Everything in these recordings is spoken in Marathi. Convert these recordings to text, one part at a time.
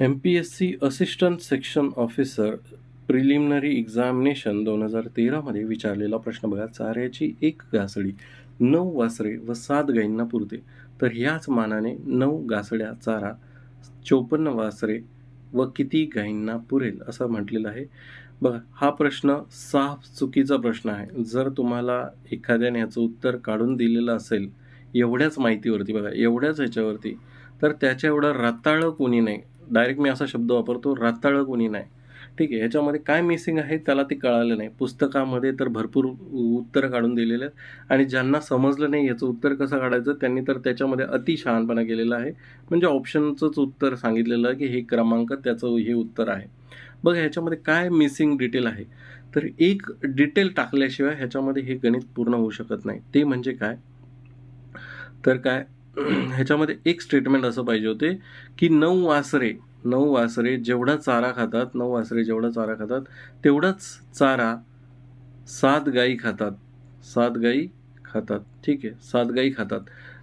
M P S C assistant section officer preliminary examination दोन हजार तेरामध्ये विचारलेला प्रश्न बघा. चाऱ्याची एक घासडी नऊ वासरे व सात गायींना पुरते. तर ह्याच मानाने नऊ घासड्या चारा चोपन्न वासरे व किती गायींना पुरेल असं म्हटलेलं आहे. बघा हा प्रश्न साफ चुकीचा प्रश्न आहे. जर तुम्हाला एखाद्याने याचं उत्तर काढून दिलेलं असेल एवढ्याच माहितीवरती बघा एवढ्याच ह्याच्यावरती तर त्याच्या एवढं रताळं कोणी नाही. डायरेक्ट मी असा शब्द वापरतो रताळं कोणी नाही. ठीक आहे ह्याच्यामध्ये काय मिसिंग आहे त्याला ते कळालं नाही. पुस्तकामध्ये तर भरपूर उत्तरं काढून दिलेले आहेत आणि ज्यांना समजलं नाही याचं उत्तर कसं काढायचं त्यांनी तर त्याच्यामध्ये अति शहाणपणा केलेला आहे. म्हणजे ऑप्शनचंच उत्तर सांगितलेलं आहे की हे क्रमांक त्याचं हे उत्तर आहे. बघ ह्याच्यामध्ये काय मिसिंग डिटेल आहे? तर एक डिटेल टाकल्याशिवाय ह्याच्यामध्ये हे गणित पूर्ण होऊ शकत नाही. ते म्हणजे काय? तर काय? ह्याच्यामध्ये एक स्टेटमेंट असं पाहिजे होते की नऊ वासरे नऊ वासरे जेवढा चारा खातात नऊ वासरे जेवढा चारा खातात तेवढाच चारा सात गाई खातात. सात गाई खातात. ठीक आहे? सात गाई खातात.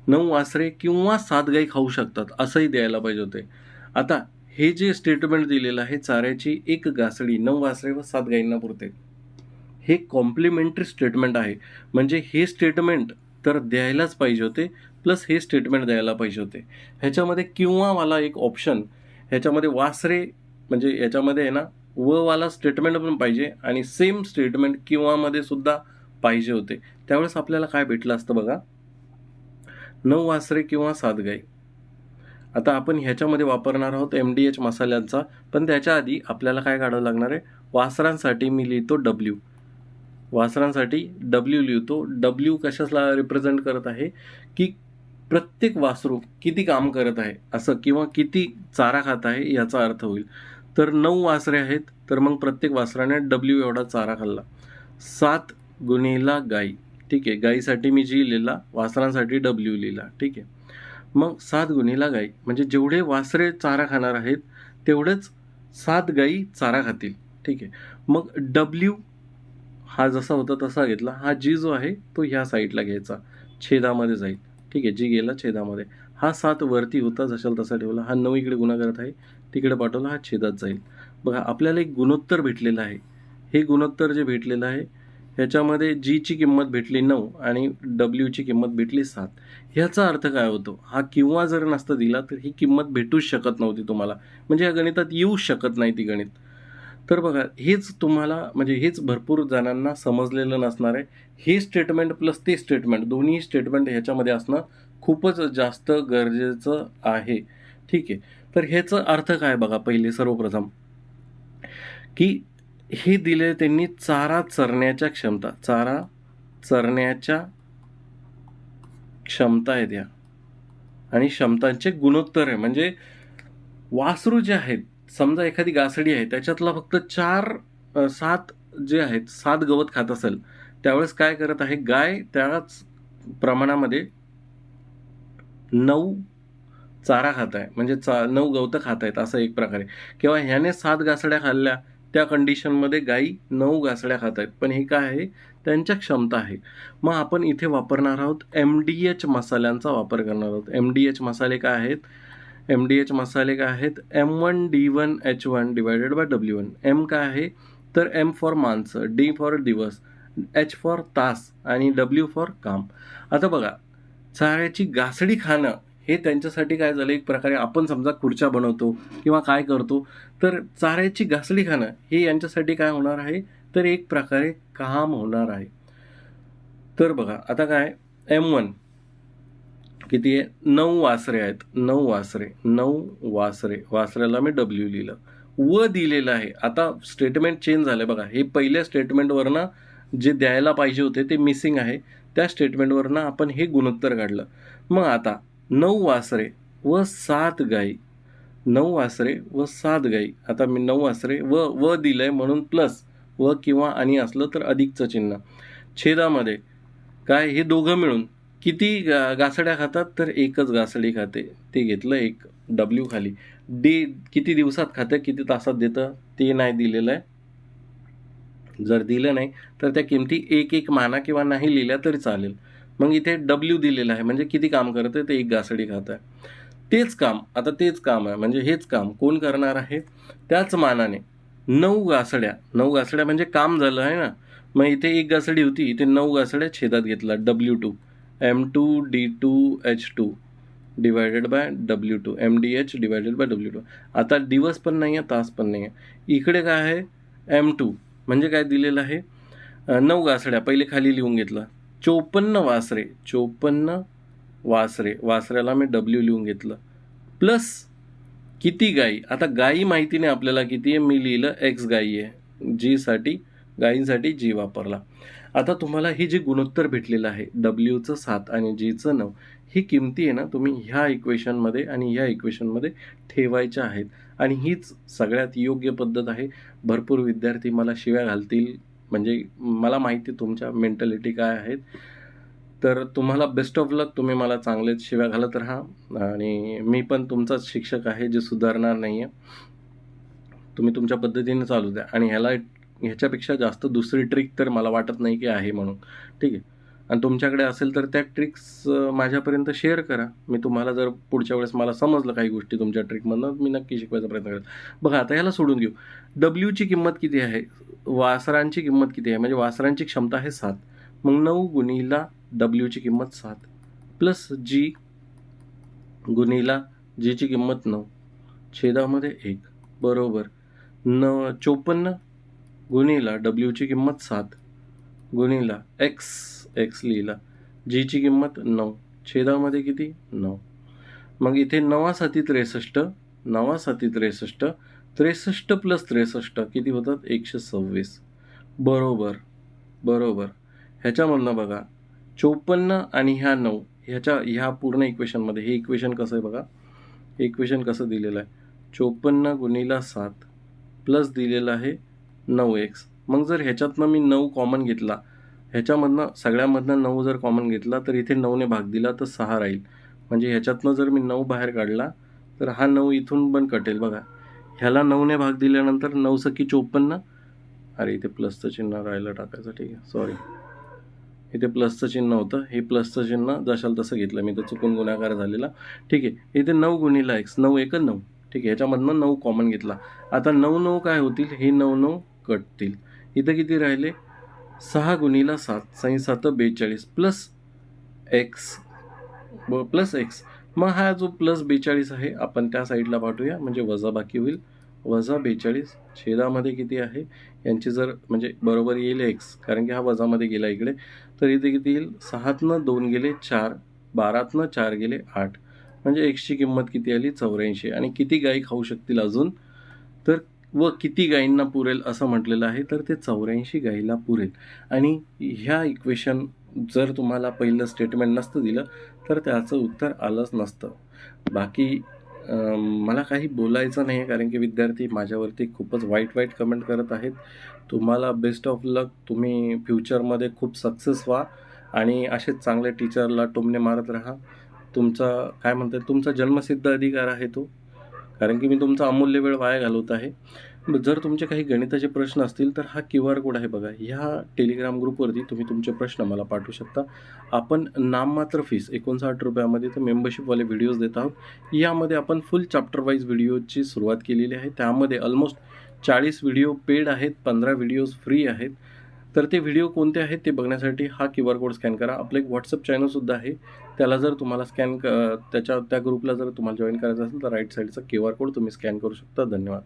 नऊ वासरे किंवा सात गाई खाऊ शकतात असंही द्यायला पाहिजे होते. आता हे जे स्टेटमेंट दिलेलं आहे चाऱ्याची एक घासडी नऊ वासरे व सात गाईंना पुरते. हे कॉम्प्लिमेंटरी स्टेटमेंट आहे. म्हणजे हे स्टेटमेंट तर द्यायलाच पाहिजे होते प्लस हे स्टेटमेंट द्यायला पाहिजे होते. ह्याच्यामध्ये किंवा मला एक ऑप्शन ह्याच्यामध्ये वासरे म्हणजे याच्यामध्ये आहे ना व वाला स्टेटमेंट पण पाहिजे आणि सेम स्टेटमेंट किंवामध्ये सुद्धा पाहिजे होते. त्यावेळेस आपल्याला काय भेटलं असतं बघा? नऊ वासरे किंवा सात गाई. आता आपण ह्याच्यामध्ये वापरणार आहोत एम डी एच मसाल्यांचा पण त्याच्या आधी आपल्याला काय काढावं लागणार आहे? वासरांसाठी मी लिहितो डब्ल्यू वासरांसाठी डब्ल्यू लिहितो. डब्ल्यू कशाला रिप्रेझेंट करत आहे? की प्रत्येक वासरू किती काम करत आहे असं किंवा किती चारा खात आहे याचा अर्थ होईल. तर नऊ वासरे आहेत तर मग प्रत्येक वासराने डब्ल्यू एवढा चारा खाल्ला. सात गुन्हेला गाई. ठीक आहे गाईसाठी मी जी लिहिला वासरांसाठी डब्ल्यू लिहिला. ठीक आहे. मग सात गुन्हेला गाई. म्हणजे जेवढे वासरे चारा खाणार आहेत तेवढेच सात गाई चारा खातील. ठीक आहे. मग डब्ल्यू हा जसा होता तसा घेतला. हा जी जो आहे तो ह्या साईडला घ्यायचा. छेदामध्ये जाईल. ठीक आहे जी गेला छेदामध्ये. हा सात वरती होता जशाला तसा ठेवला. हा नऊ इकडे गुन्हा करत आहे. तिकडे पाठवला हा छेदात जाईल. बघा आपल्याला एक गुणोत्तर भेटलेलं आहे. हे गुणोत्तर जे भेटलेलं आहे ह्याच्यामध्ये जीची किंमत भेटली नऊ आणि डब्ल्यूची किंमत भेटली सात. ह्याचा अर्थ काय होतो? हा किंवा जर नसता दिला तर ही किंमत भेटूच शकत नव्हती तुम्हाला. म्हणजे या गणितात येऊ शकत नाही ती गणित. तर बघा हेच तुम्हाला म्हणजे हेच भरपूर जणांना समजलेलं नसणार आहे. हे स्टेटमेंट प्लस ते स्टेटमेंट दोन्ही स्टेटमेंट ह्याच्यामध्ये असणं खूपच जास्त गरजेचं आहे. ठीक आहे. तर ह्याचं अर्थ काय बघा पहिले सर्वप्रथम? की हे दिले त्यांनी चारा चरण्याच्या क्षमता चारा चरण्याच्या क्षमता आहेत या आणि क्षमतांचे गुणोत्तर आहे. म्हणजे वासरू जे आहेत समजा एखादी गासडी आहे त्याच्यातला फक्त चार सात जे आहेत सात गवत खात असेल त्यावेळेस काय करत आहे? गाय त्याच प्रमाणामध्ये नऊ चारा खात आहे. म्हणजे चा नऊ गवतं खात आहेत असं एक प्रकारे. किंवा ह्याने सात घासड्या खाल्ल्या त्या कंडिशनमध्ये गाई नऊ घासड्या खात आहेत. पण हे काय आहे? त्यांच्या क्षमता आहे. मग आपण इथे वापरणार आहोत एम डी एच मसाल्यांचा वापर करणार आहोत. एम डी एच मसाले काय आहेत? एम डी एच मसाले काय आहेत? M one D one H one divided by W one M काय आहे? तर एम फॉर माणसं डी फॉर दिवस एच फॉर तास आणि डब्ल्यू फॉर काम. आता बघा चाऱ्याची घासडी खाणं हे त्यांच्यासाठी काय झालं? एक प्रकारे आपण समजा खुर्च्या बनवतो किंवा काय करतो तर चाऱ्याची घासडी खाणं हे यांच्यासाठी काय होणार आहे? तर एक प्रकारे काम होणार आहे. तर बघा आता काय? एम वन किती आहे? नऊ वासरे आहेत. नऊ वासरे. नऊ वासरे. वासऱ्याला मी डब्ल्यू लिहिलं. व दिलेलं आहे. आता स्टेटमेंट चेंज झालं बघा. हे पहिल्या स्टेटमेंटवरनं जे द्यायला पाहिजे होते ते मिसिंग आहे. त्या स्टेटमेंटवरनं आपण हे गुणोत्तर काढलं. मग आता नऊ वासरे व सात गाई. नऊ वासरे व सात गाई. आता मी नऊ वासरे व व दिलं आहे म्हणून प्लस व किंवा आणि असलं तर अधिकचं चिन्ह. छेदामध्ये काय? हे दोघं मिळून. किती गा गासड्या खातात तर एकच गासडी खाते. ते घेतलं एक डब्ल्यू खाली. डे किती दिवसात खातं किती तासात देतं ते नाही दिलेलं आहे. जर दिलं नाही तर त्या किमती एक एक माना किंवा नाही लिहिल्या तरी चालेल. मग इथे डब्ल्यू दिलेलं आहे. म्हणजे किती काम करतं ते एक गासडी खात आहे. तेच काम आता तेच काम आहे. म्हणजे हेच काम कोण करणार आहे? त्याच मानाने नऊ गासड्या. नऊ गासड्या म्हणजे काम झालं आहे ना? मग इथे एक गासडी होती इथे नऊ गासड्या छेदात घेतला W two M two D two H two divided by W two M D H divided by W two आता दिवस पण नाही आहे तास पण नाही आहे इकडे काय आहे? एम टू म्हणजे काय दिलेलं आहे? नऊ गासड्या. पहिले खाली लिहून घेतलं. चोपन्न वासरे. चोपन्न वासरे. वासऱ्याला मी डब्ल्यू लिहून घेतलं. प्लस किती गाई? आता गाई माहिती नाही आपल्याला किती आहे? मी लिहिलं एक्स गाई आहे. जीसाठी गाईंसाठी जी वापरला. आता तुम्हाला हे जे गुणोत्तर भेटलेलं आहे डब्ल्यूचं सात आणि जीचं नऊ ही किमती आहे ना तुम्ही ह्या इक्वेशनमध्ये आणि ह्या इक्वेशनमध्ये ठेवायच्या आहेत. आणि हीच सगळ्यात योग्य पद्धत आहे. भरपूर विद्यार्थी मला शिव्या घालतील. म्हणजे मला माहिती आहे तुमच्या मेंटॅलिटी काय आहेत. तर तुम्हाला बेस्ट ऑफ लक तुम्ही मला चांगलेच शिव्या घालत राहा. आणि मी पण तुमचाच शिक्षक आहे जे सुधारणार नाही आहे तुम्ही तुमच्या पद्धतीने चालू द्या. आणि ह्याला ह्याच्यापेक्षा जास्त दुसरी ट्रिक तर मला वाटत नाही की आहे म्हणून. ठीक आहे? आणि तुमच्याकडे असेल तर त्या ट्रिक्स माझ्यापर्यंत शेअर करा. मी तुम्हाला जर पुढच्या वेळेस मला समजलं काही गोष्टी तुमच्या ट्रिकमधनं मी नक्की शिकवायचा प्रयत्न करेन. बघा आता ह्याला सोडून घेऊ डब्ल्यूची किंमत किती आहे? वासरांची किंमत किती आहे? म्हणजे वासरांची क्षमता आहे सात. मग नऊ गुणीला डब्ल्यूची किंमत सात. प्लस जी गुणीला जीची किंमत नऊ. छेदामध्ये एक. बरोबर. न चोपन्न. गुणीला डब्ल्यूची किंमत सात. गुणीला एक्स एक्स लिहिला. जीची किंमत नऊ. छेदामध्ये किती? नऊ. मग इथे नवा साती त्रेसष्ट नवा साती त्रेसष्ट त्रेसष्ट प्लस त्रेसष्ट किती होतात? एकशे सव्वीस. बरोबर बरोबर. ह्याच्यामधनं बघा चोपन्न आणि ह्या नऊ ह्याच्या ह्या पूर्ण इक्वेशनमध्ये हे इक्वेशन कसं आहे बघा? इक्वेशन कसं दिलेलं आहे? चोपन्न गुणीला सात प्लस दिलेलं आहे नऊ एक्स मग जर ह्याच्यातनं मी नऊ कॉमन घेतला ह्याच्यामधनं सगळ्यामधनं नऊ जर कॉमन घेतला तर इथे नऊने भाग दिला तर सहा राहील. म्हणजे ह्याच्यातनं जर मी नऊ बाहेर काढला तर हा नऊ इथून पण कटेल बघा. ह्याला नऊने भाग दिल्यानंतर नऊ सखी चोपन्न. अरे इथे प्लसचं चिन्ह राहिलं टाकायचं ठीक आहे. सॉरी इथे प्लसचं चिन्ह होतं. हे प्लसचं चिन्ह जशाल तसं घेतलं. मी तर चुकून गुन्हागार झालेला. ठीक आहे. इथे नऊ गुणीला एक्स नऊ एक नऊ. ठीक आहे. ह्याच्यामधनं नऊ कॉमन घेतला. आता नऊ नऊ काय होतील? हे नऊ नऊ कटतील. इथं किती राहिले? सहा गुणीला सात. साई सात बेचाळीस. Plus X. ब प्लस एक्स. मग हा जो प्लस बेचाळीस आहे आपण त्या साईडला पाठवूया. म्हणजे वजा बाकी होईल. वजा बेचाळीस छेदामध्ये किती आहे? यांची जर म्हणजे बरोबर येईल एक्स. कारण की हा वजामध्ये गेला इकडे. तर इथे किती येईल? सहातनं दोन गेले चार. बारातनं चार गेले आठ. म्हणजे एक्सची किंमत किती आली? चौऱ्याऐंशी. आणि किती गाई खाऊ शकतील अजून? व किती गायींना पुरेल असं म्हटलेलं आहे तर ते चौऱ्याऐंशी गायीला पुरेल. आणि ह्या इक्वेशन जर तुम्हाला पहिलं स्टेटमेंट नसतं दिलं तर त्याचं उत्तर आलंच नसतं. बाकी मला काही बोलायचं नाही आहे कारण की विद्यार्थी माझ्यावरती खूपच वाईट वाईट कमेंट करत आहेत. तुम्हाला बेस्ट ऑफ लक तुम्ही फ्युचरमध्ये खूप सक्सेस व्हा आणि असेच चांगल्या टीचरला टोमणे मारत राहा. तुमचा काय म्हणतात तुमचा जन्मसिद्ध अधिकार आहे तो. कारण की मी तुमचा अमूल्य वेळ वाया घालवत आहे. जर तुमचे काही गणिताचे प्रश्न असतील तर हा क्यू आर कोड आहे बघा. ह्या टेलिग्राम ग्रुपवरती तुम्ही तुमचे प्रश्न मला पाठवू शकता. आपण नाममात्र फीस एकोणसाठ रुपयामध्ये तर मेंबरशिपवाले व्हिडिओज देत आहोत. यामध्ये आपण फुल चॅप्टर वाईज व्हिडिओची सुरुवात केलेली आहे. त्यामध्ये ऑलमोस्ट चाळीस व्हिडिओ पेड आहेत पंधरा व्हिडिओज फ्री आहेत. तर ते व्हिडिओ कोणते आहेत ते बघण्यासाठी हा क्यू आर कोड स्कॅन करा. आपलं एक व्हॉट्सअप चॅनलसुद्धा आहे. त्याला जर तुम्हाला स्कॅन क त्याच्या त्या ग्रुपला जर तुम्हाला जॉईन करायचं असेल तर राईट साईडचा क्यू आर कोड तुम्ही स्कॅन करू शकता. धन्यवाद.